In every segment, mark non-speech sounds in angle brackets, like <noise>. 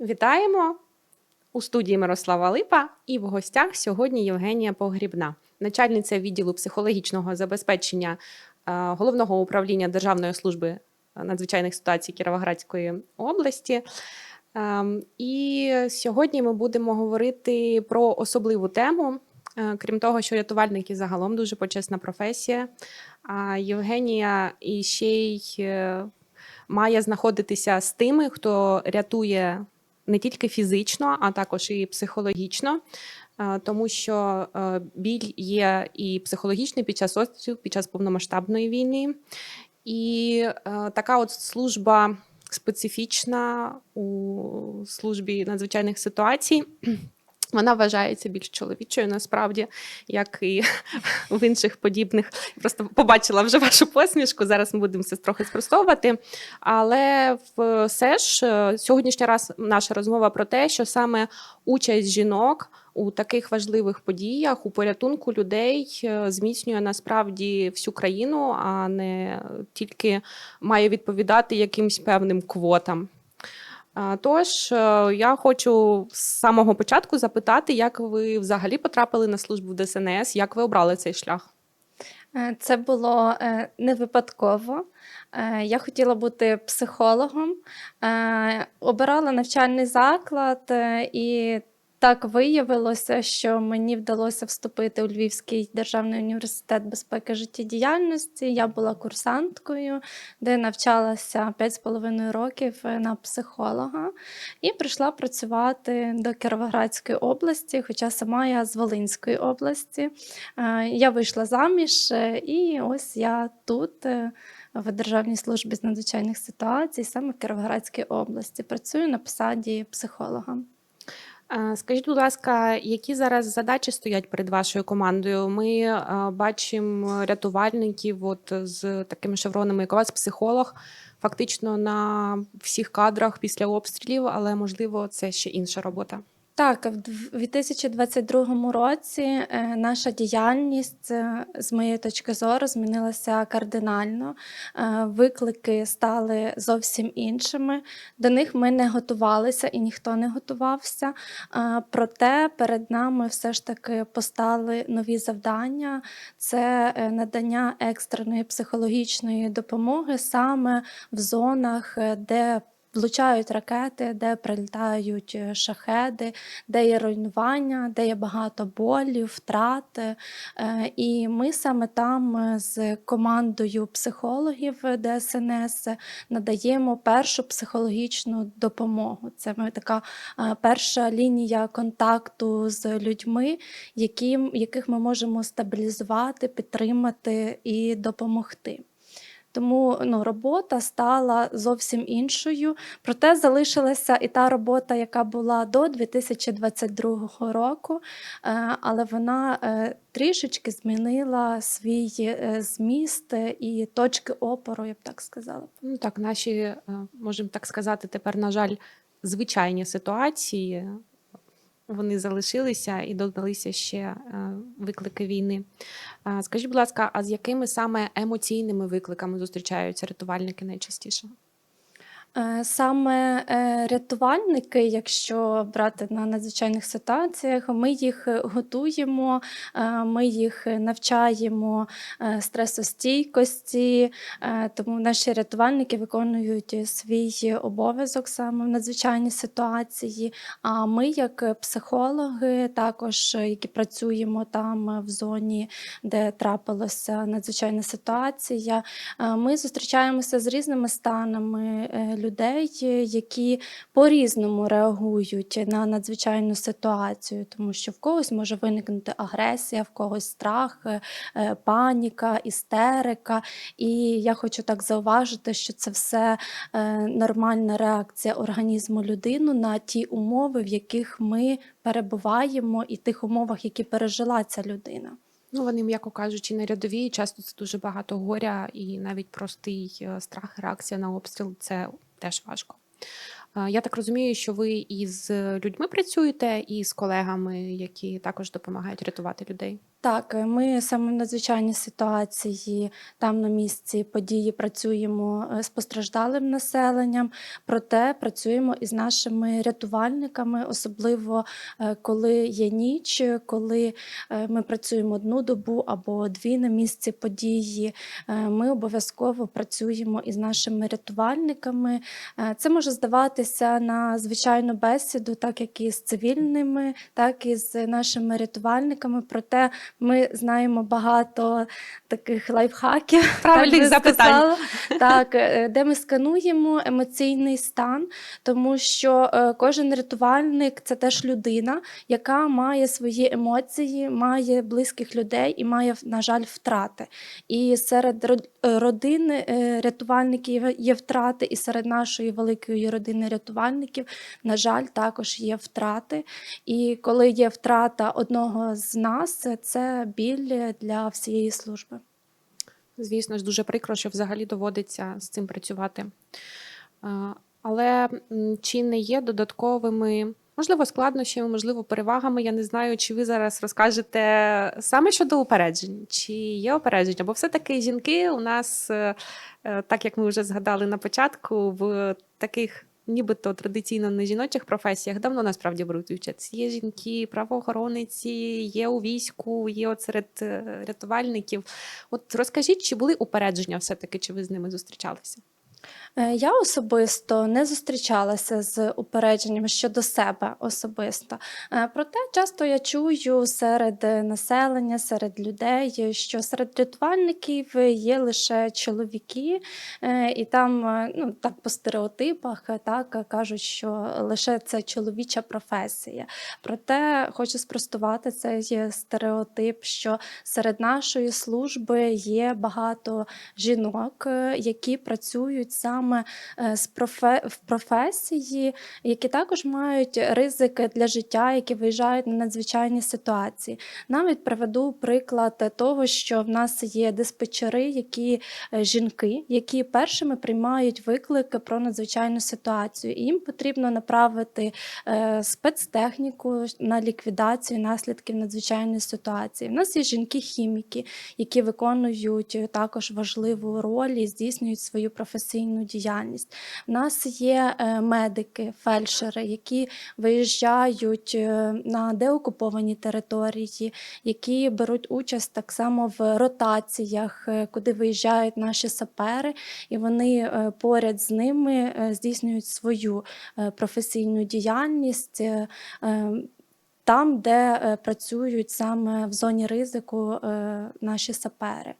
Вітаємо у студії Мирослава Липа і в гостях сьогодні Євгенія Погрібна, начальниця відділу психологічного забезпечення е, головного управління Державної служби надзвичайних ситуацій Кіровоградської області. Ем, І сьогодні ми будемо говорити про особливу тему. Е, Крім того, що рятувальники загалом дуже почесна професія. А Євгенія і ще й е, має знаходитися з тими, хто рятує не тільки фізично, а також і психологічно, е, тому що е, біль є і психологічний під час острів, під час повномасштабної війни. І е, така от служба специфічна у службі надзвичайних ситуацій. Вона вважається більш чоловічою насправді, як і в інших подібних. Просто побачила вже вашу посмішку. Зараз ми будемо це трохи спростовувати. Але все ж е, сьогоднішня раз наша розмова про те, що саме участь жінок у таких важливих подіях, у порятунку людей е, зміцнює насправді всю країну, а не тільки має відповідати якимсь певним квотам. Тож е, я хочу з самого початку запитати, як ви взагалі потрапили на службу в ДСНС, як ви обрали цей шлях? Е, Це було е, не випадково. Я хотіла бути психологом, обирала навчальний заклад, і так виявилося, що мені вдалося вступити у Львівський державний університет безпеки життєдіяльності. Я була курсанткою, де навчалася 5,5 років на психолога, і прийшла працювати до Кіровоградської області, хоча сама я з Волинської області. Е, Я вийшла заміж, е, і ось я тут. е, В Державній службі з надзвичайних ситуацій, саме в Кіровоградській області, працюю на посаді психолога. А, Скажіть, будь ласка, які зараз задачі стоять перед вашою командою? Ми бачимо рятувальників от з такими шевронами, як у вас психолог, фактично на всіх кадрах після обстрілів, але можливо це ще інша робота. Так, в 2022 році е, наша діяльність, е, з моєї точки зору, змінилася кардинально. Е, Виклики стали зовсім іншими. До них ми не готувалися і ніхто не готувався. Проте перед нами все ж таки постали нові завдання: це надання екстреної психологічної допомоги саме в зонах, де влучають ракети, де прилітають е, шахеди, де є руйнування, де є багато болі, втрат. Е, І ми саме там е, з командою психологів DSNS надаємо першу психологічну допомогу. Це така перша лінія контакту з людьми, які, яких ми можемо стабілізувати, підтримати і допомогти. Тому ну, робота стала зовсім іншою. Проте залишилася і та робота, яка була до 2022 року, е, але вона е, трішечки змінила свій е, зміст і точки опору, я б так сказала. Ну так, наші, можемо так сказати, тепер, на жаль, звичайні ситуації. Вони залишилися і додалися ще е, виклики війни. Скажіть, будь ласка, а з якими саме емоційними викликами зустрічаються рятувальники найчастіше? Е, Саме е, рятувальники, якщо брати на надзвичайних ситуаціях, ми їх готуємо, е, ми їх навчаємо стресостійкості, тому наші рятувальники виконують свій обов'язок саме в надзвичайній ситуації. А ми, як психологи, також які працюємо там в зоні, де трапилася надзвичайна ситуація, ми зустрічаємося з різними станами е, людей, е, які по-різному реагують на надзвичайну ситуацію, тому що в когось може виникнути агресія, в когось страх, е, е, паніка, істерика. І я хочу так зауважити, що це все нормальна реакція організму людини на ті умови, в яких ми перебуваємо, і тих умовах, які пережила ця людина. Ну, вони, м'яко кажучи, не рядові, часто це дуже багато горя, і навіть простий е, страх, реакція на обстріл це теж важко. Е, Я так розумію, що ви і з людьми працюєте, і з колегами, які також допомагають рятувати людей. Так, е, ми саме в надзвичайній ситуації там на місці події працюємо е, з постраждалим населенням, проте працюємо із нашими рятувальниками, особливо е, коли є ніч, коли ми працюємо одну добу або дві на місці події. Ми обов'язково працюємо із нашими рятувальниками. Це може здаватися на звичайну бесіду, так як і з цивільними, так і з нашими рятувальниками. Проте ми знаємо багато таких лайфхаків, Правильних так запитань. сказала. Так, е, де ми скануємо емоційний стан, тому що е, кожен рятувальник це теж людина, яка має свої емоції, має близьких людей і має, на жаль, втрати. І серед е, родин е, рятувальників є втрати, і серед нашої великої родини рятувальників, на жаль, також є втрати. І коли є втрата одного з нас, це біль для всієї служби. Звісно ж, дуже прикро, що взагалі доводиться з цим працювати. Але чи не є додатковими, можливо, складнощами, можливо, перевагами? Я не знаю, чи ви зараз розкажете саме щодо упереджень, чи є упередження? Бо все-таки жінки у нас, е, е, так як ми вже згадали на початку, в таких. Нібито традиційно не жіночих професіях давно насправді беруть участь. Є жінки, правоохоронниці, є у війську, є от серед е, рятувальників. От розкажіть, чи були упередження все-таки, чи ви з ними зустрічалися? Е, Я особисто не зустрічалася з упередженням щодо себе особисто. Е, Проте часто я чую серед населення, серед людей, що серед рятувальників є лише чоловіки, е, і там ну, так по стереотипах так кажуть, що лише це чоловіча професія. Проте хочу спростувати цей стереотип, що серед нашої служби є багато жінок, які працюють саме е, з профе... в професії, які також мають ризики для життя, які виїжджають на надзвичайні ситуації. Навіть приведу приклад того, що в нас є диспетчери, які е, жінки, які першими приймають виклики про надзвичайну ситуацію. І їм потрібно направити е, спецтехніку на ліквідацію наслідків надзвичайної ситуації. У нас є жінки-хіміки, які виконують також важливу роль і здійснюють свою професійну діяльність. У нас є е, медики, фельдшери, які виїжджають е, на деокуповані території, які беруть участь так само в ротаціях, е, куди виїжджають наші сапери, і вони поряд з ними здійснюють свою професійну діяльність. Там, де е, працюють саме в зоні ризику е, наші сапери.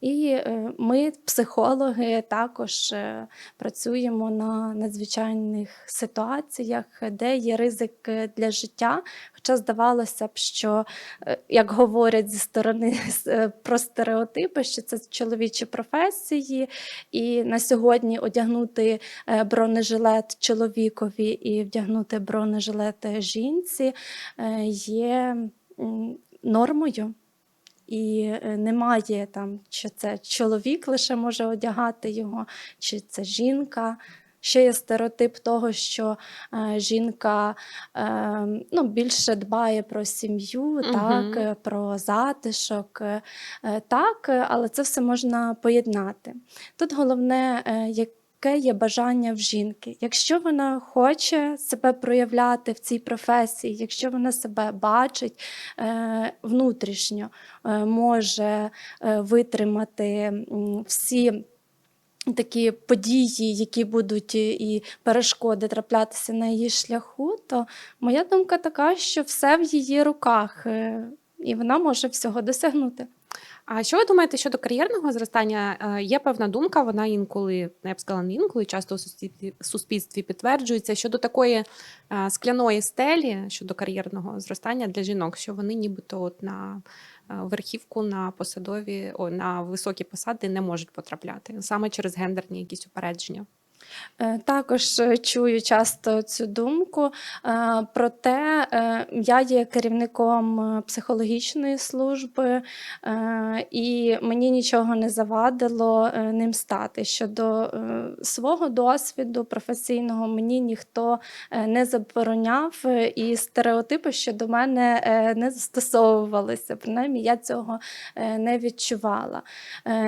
І е, ми, психологи, також е, працюємо на надзвичайних ситуаціях, де є ризик е, для життя. Хоча здавалося б, що, е, як говорять зі сторони <laughs> е, про стереотипи, що це чоловічі професії, і на сьогодні одягнути е, бронежилет чоловікові і вдягнути бронежилет жінці е, є нормою. І е, немає там, чи це чоловік лише може одягати його, чи це жінка. Ще є стереотип того, що е, жінка е, ну, більше дбає про сім'ю, Мгм. так, е, про затишок. е, е, так, е, але це все можна поєднати. Тут головне, е, яке є бажання в жінки. Якщо вона хоче себе проявляти в цій професії, якщо вона себе бачить е, внутрішньо, е, може е, витримати всі. Такі події, які будуть і- перешкоди траплятися на її шляху, то моя думка така, що все в її руках, і вона може всього досягнути. А що ви думаєте щодо кар'єрного зростання? Е, Є певна думка, вона інколи, я б сказала, не інколи часто суспільстві, суспільстві підтверджується щодо такої е, скляної стелі щодо кар'єрного зростання для жінок, що вони нібито от на е, верхівку на посадові, о, на високі посади не можуть потрапляти саме через гендерні якісь упередження. Е, Також е, чую часто цю думку. Е, Проте я є керівником психологічної служби, і мені нічого не завадило ним стати. Щодо свого досвіду професійного, мені ніхто не забороняв, і стереотипи щодо мене не застосовувалися. Принаймні, я цього не відчувала.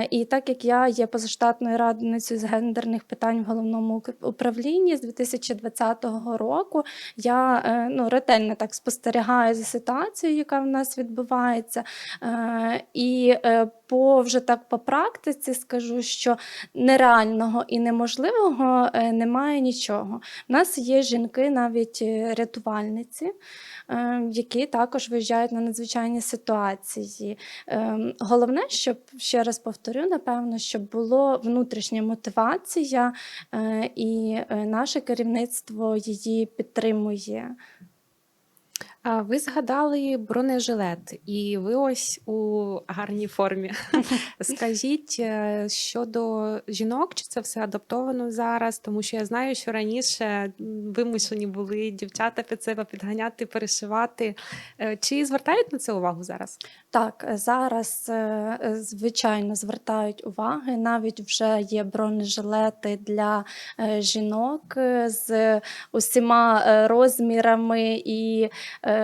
І так як я є позаштатною радницею з гендерних питань в головному управлінні з 2020 року, я е, ну, ретельно так спостерігаю за ситуацією, яка в нас відбувається. Е, І е, по вже так по практиці скажу, що нереального і неможливого е, немає нічого. У нас є жінки, навіть е, рятувальниці, е, які також виїжджають на надзвичайні ситуації. Головне, щоб ще раз повторю, напевно, щоб було внутрішня мотивація, і наше керівництво її підтримує. А Ви згадали бронежилет, і ви ось у гарній формі. <laughs> Скажіть е, щодо жінок, чи це все адаптовано зараз? Тому що я знаю, що раніше вимушені були дівчата під себе підганяти, перешивати. Е, Чи звертають на це увагу зараз? Так, е, зараз, звичайно, звертають уваги. Навіть вже є бронежилети для жінок з усіма розмірами і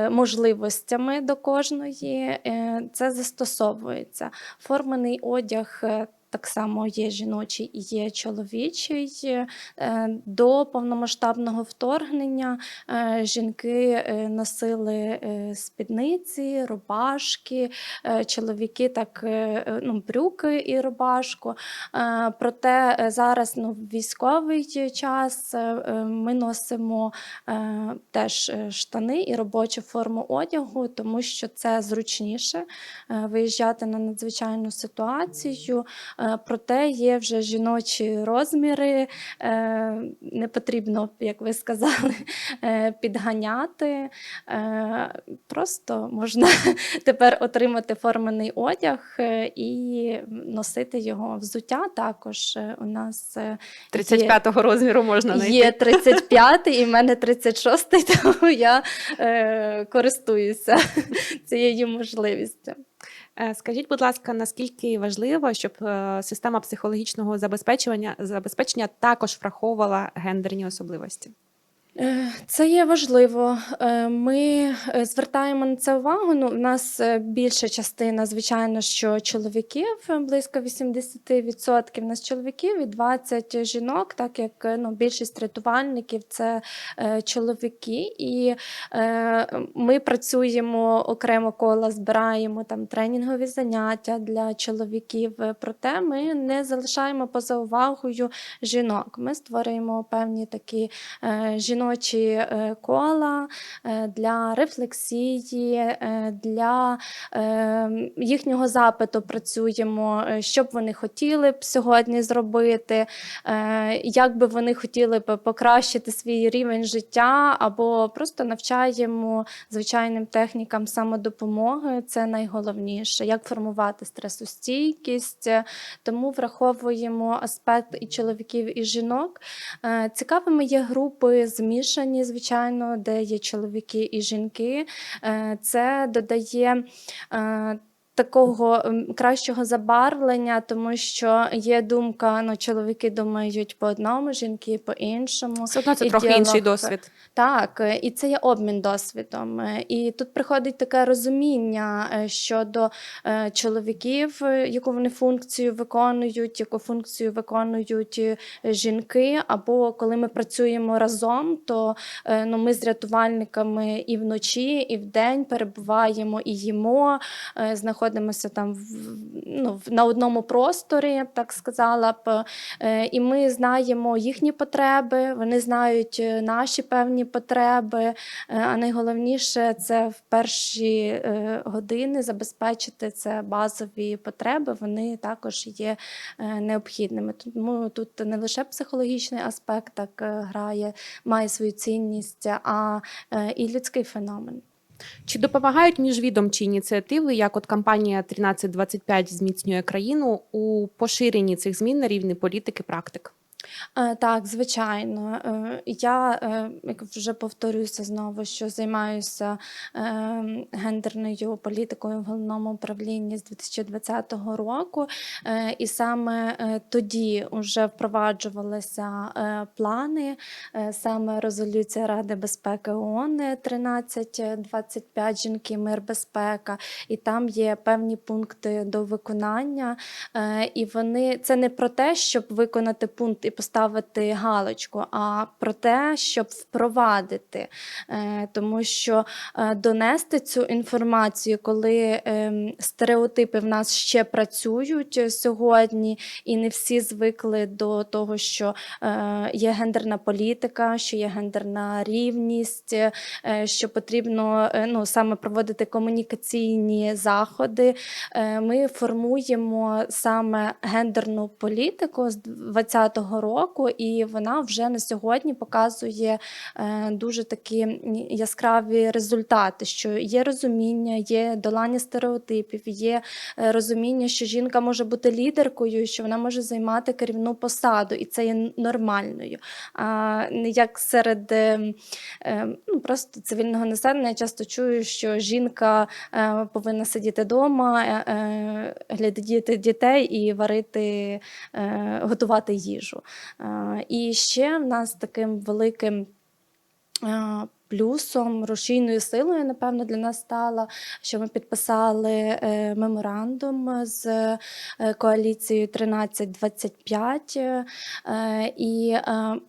можливостями до кожної. Е, Це застосовується. Формений одяг. Так само є жіночий і є чоловічий. Е, До повномасштабного вторгнення е, жінки е, носили спідниці, рубашки, чоловіки так ну, брюки і рубашку. Проте зараз ну, військовий час ми носимо теж штани і робочу форму одягу, тому що це зручніше виїжджати на надзвичайну ситуацію. Е, Проте є вже жіночі розміри, е, не потрібно, як ви сказали, <laughs> е, підганяти. Просто можна <laughs> тепер отримати формений одяг і носити його взуття. Також у нас е, 35-го розміру можна знайти. є 35 і в мене 36 <laughs> тому я користуюся цією можливістю. Е, Скажіть, будь ласка, наскільки важливо, щоб е, система психологічного забезпечення забезпечення також враховувала гендерні особливості? Е, Це є важливо. Е, Ми е, звертаємо на це увагу. Ну, у нас більша частина, звичайно, що чоловіків, близько 80% у нас чоловіків і 20 жінок, так як ну, більшість рятувальників це чоловіки. І ми працюємо окремо кола, збираємо там тренінгові заняття для чоловіків. Проте ми не залишаємо поза увагою жінок. Ми створюємо певні такі е, жіночі е, кола е, для рефлексії, е, для їхнього запиту працюємо, що б вони хотіли б сьогодні зробити, як би вони хотіли б покращити свій рівень життя, або просто навчаємо звичайним технікам самодопомоги. Це найголовніше, як формувати стресостійкість. Тому враховуємо аспект і чоловіків, і жінок. Цікавими є групи змішані, звичайно, де є чоловіки і жінки. Е, Це додає. Е, Такого ем, кращого забарвлення, тому що є думка, ну чоловіки думають по одному, жінки по іншому. Все одно це І трохи діалог, інший досвід. Так, е, і це є обмін досвідом. Е, І тут приходить таке розуміння е, щодо е, чоловіків, е, яку вони функцію виконують, яку функцію виконують е, жінки. Або коли ми працюємо разом, то е, ну, ми з рятувальниками і вночі, і вдень перебуваємо і їмо, е, знаходимося там в, ну, на одному просторі, я б так сказала б. Е, І ми знаємо їхні потреби, вони знають е, наші певні потреби. Е, А найголовніше це в перші години забезпечити це базові потреби. Вони також є необхідними. Тому тут не лише психологічний аспект так грає, має свою цінність, а і людський феномен. Чи допомагають міжвідомчі ініціативи, як от кампанія 1325 зміцнює країну у поширенні цих змін на рівні політики практик? Е, Так, звичайно. Е, Я е, як вже повторюся знову, що займаюся гендерною політикою в головному управлінні з 2020 року, і саме тоді вже впроваджувалися плани, саме резолюція Ради безпеки ООН 1325 жінки, мир, безпека, і там є певні пункти до виконання. І вони це не про те, щоб виконати пункт і поставити галочку, а про те, щоб впровадити. Е, Тому що е, донести цю інформацію, коли ем, стереотипи в нас ще працюють е, сьогодні, і не всі звикли до того, що є гендерна політика, що є гендерна рівність, що потрібно ну, саме проводити комунікаційні заходи. Ми формуємо саме гендерну політику з 2020 року, і вона вже на сьогодні показує е, дуже такі яскраві результати, що є розуміння, є долання стереотипів, є е, розуміння, що жінка може бути лідеркою, що вона може займати керівну посаду, і це є нормальною. А як серед е, ну, просто цивільного населення я часто чую, що жінка повинна сидіти вдома, глядіти дітей і варити, готувати їжу. Е, І ще в нас таким великим. Плюсом, рушійною силою, напевно, для нас стало, що ми підписали е, меморандум з е, коаліцією 1325, е, і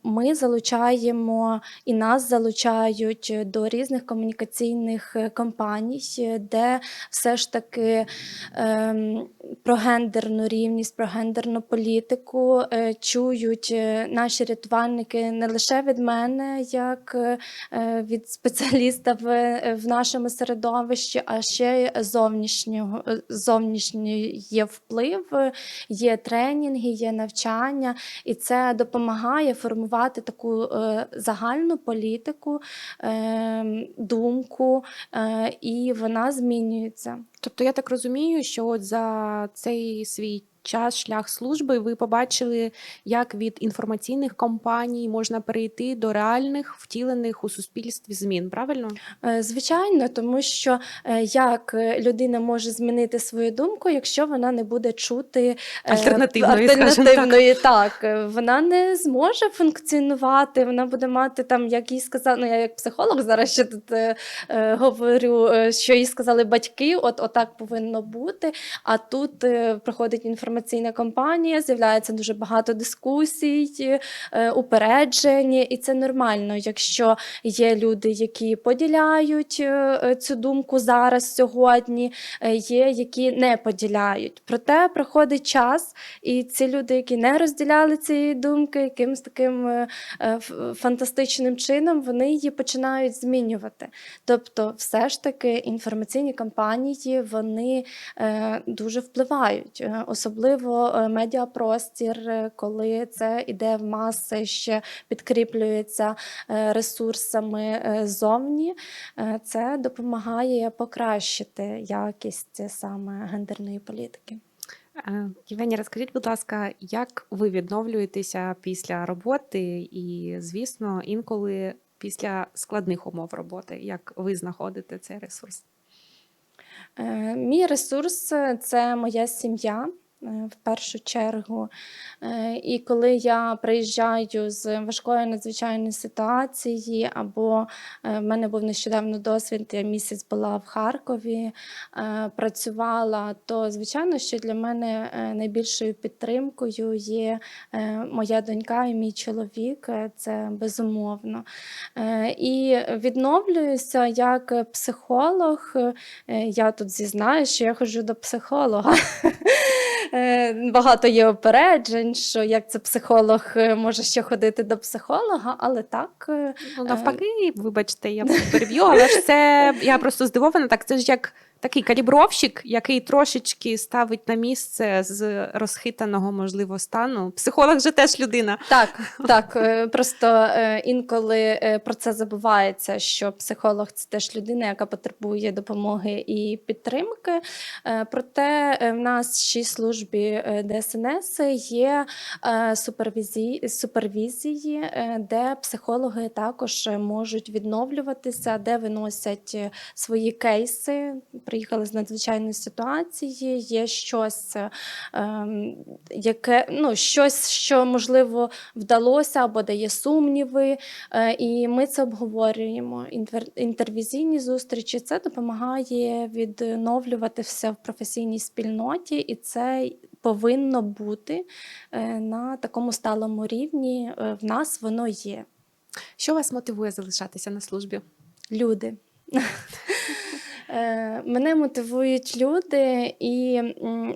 ми залучаємо і нас залучають до різних комунікаційних кампаній, е, де все ж таки ем, про гендерну рівність, про гендерну політику чують наші рятувальники не лише від мене, як е, від спеціаліста в, в нашому середовищі, а ще зовнішнього зовнішній є вплив, є тренінги, є навчання, і це допомагає формувати таку е, загальну політику, е, думку, е, і вона змінюється. Тобто я так розумію, що от за цей свій час, шлях служби, ви побачили, як від інформаційних кампаній можна перейти до реальних втілених у суспільстві змін. Правильно? Е, Звичайно, тому що е, як е, людина може змінити свою думку, якщо вона не буде чути Альтернативної, альтернативної так. е, вона не зможе функціонувати, вона буде мати там, як їй сказали, ну я як психолог зараз ще тут е, е, говорю, що їй сказали батьки, от отак повинно бути. А тут е, проходить інформаційна кампанія, з'являється дуже багато дискусій, е, упереджень, і це нормально, якщо є люди, які поділяють е, е, цю думку зараз, сьогодні, є, які не поділяють. Проте проходить час, і ці люди, які не розділяли цієї думки, якимось таким фантастичним чином, вони її починають змінювати. Тобто, все ж таки, інформаційні кампанії вони дуже впливають, Е, особливо е, медіапростір, е, коли це іде в маси, ще підкріплюється е, ресурсами зовні. Це допомагає покращити якість саме гендерної політики. Євгенія, розкажіть, будь ласка, як ви відновлюєтеся після роботи і, звісно, інколи після складних умов роботи? Як ви знаходите цей ресурс? Мій ресурс це моя сім'я. Е, В першу чергу. Е, І коли я приїжджаю з важкої надзвичайної ситуації, або е, в мене був нещодавно досвід, я місяць була в Харкові, працювала, то звичайно, що для мене найбільшою підтримкою є моя донька і мій чоловік. Це безумовно. І відновлююся як психолог. Я тут зізнаю, що я ходжу до психолога. Е, Багато є опереджень, що як це психолог е, може ще ходити до психолога, але так. е, Ну, навпаки, вибачте, я переб'ю, але ж це я просто здивована. Так, це ж як такий калібровщик, який трошечки ставить на місце з розхитаного можливо стану. Психолог же теж людина. Так, так. е, Просто е, інколи е, про це забувається, що психолог це теж людина, яка потребує допомоги і підтримки. Проте в нас ще службі ДСНС є супервізії, супервізії, де психологи також можуть відновлюватися, де виносять свої кейси. Приїхали з надзвичайної ситуації, є щось, е, ем, яке ну, щось, що можливо вдалося або дає сумніви. Е, І ми це обговорюємо. Інтер- Інтервізійні зустрічі це допомагає відновлюватися в професійній спільноті, і це повинно бути е, на такому сталому рівні. В нас воно є. Що вас мотивує залишатися на службі? Люди. Е, Мене мотивують люди, і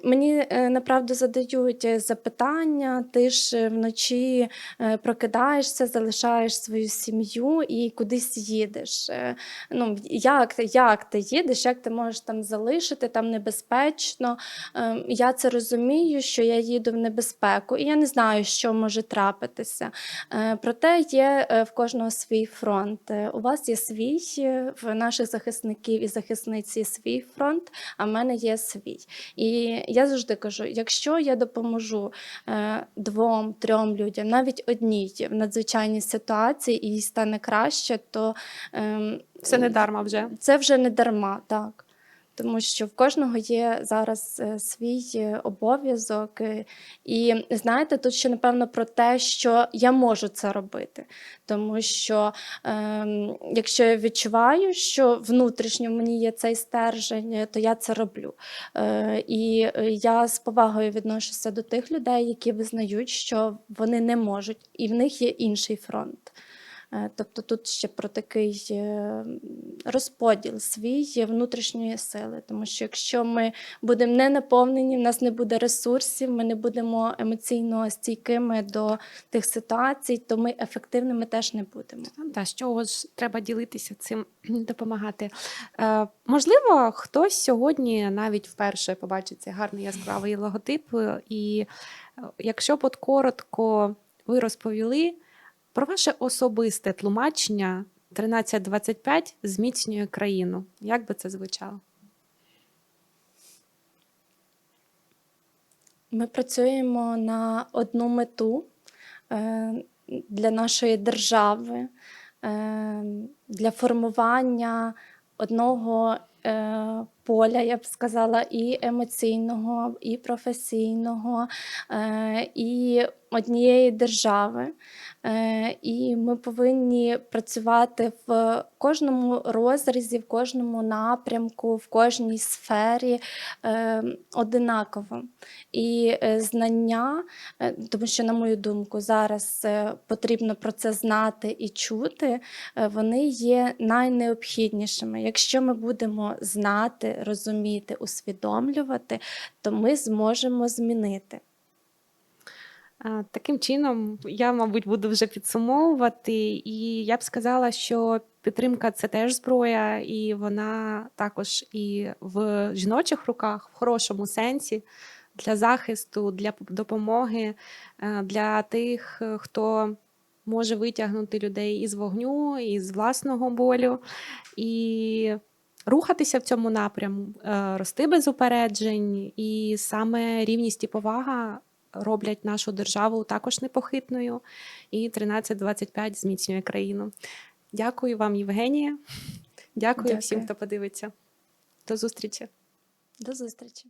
мені е, направду задають запитання. Ти ж вночі е, прокидаєшся, залишаєш свою сім'ю і кудись їдеш. Ну, як, як ти їдеш, як ти можеш там залишити, там небезпечно. Я це розумію, що я їду в небезпеку, і я не знаю, що може трапитися. Проте є в кожного свій фронт. У вас є свій, в наших захисників і захисниць є свій фронт, а в мене є свій. І я завжди кажу: якщо я допоможу е, двом, трьом людям, навіть одній в надзвичайній ситуації і їй стане краще, то це Все не дарма вже. це вже не дарма, так. Тому що в кожного є зараз е, свій е, обов'язок. е, І знаєте, тут ще напевно про те, що я можу це робити. Тому що ем, якщо я відчуваю, що внутрішньо мені є цей стержень, е, то я це роблю. Е, І е, я з повагою відношуся до тих людей, які визнають, що вони не можуть, і в них є інший фронт. Е, Тобто тут ще про такий е, розподіл свій внутрішньої сили. Тому що якщо ми будемо не наповнені, в нас не буде ресурсів, ми не будемо емоційно стійкими до тих ситуацій, то ми ефективними теж не будемо. Та з чого ж треба ділитися цим, допомагати. Е, можливо, хтось сьогодні навіть вперше побачить цей гарний яскравий логотип. е, І якщо б от коротко ви розповіли про ваше особисте тлумачення 1325 зміцнює країну. Як би це звучало? Ми працюємо на одну мету е, для нашої держави, е, для формування одного е, поля, я б сказала, і емоційного, і професійного, е, і однієї держави. Е, І ми повинні працювати в кожному розрізі, в кожному напрямку, в кожній сфері е, одинаково. І знання, тому що, на мою думку, зараз потрібно про це знати і чути, вони є найнеобхіднішими. Якщо ми будемо знати, розуміти, усвідомлювати, то ми зможемо змінити. Таким чином, я, мабуть, буду вже підсумовувати, і я б сказала, що підтримка це теж зброя, і вона також і в жіночих руках, в хорошому сенсі, для захисту, для допомоги, е, для тих, е, хто може витягнути людей із вогню, із власного болю, і рухатися в цьому напряму, е, рости без упереджень, і саме рівність і повага роблять нашу державу також непохитною. І 1325 зміцнює країну. Дякую вам, Євгенія. Дякую, Дякую. всім, хто подивиться. До зустрічі. До зустрічі!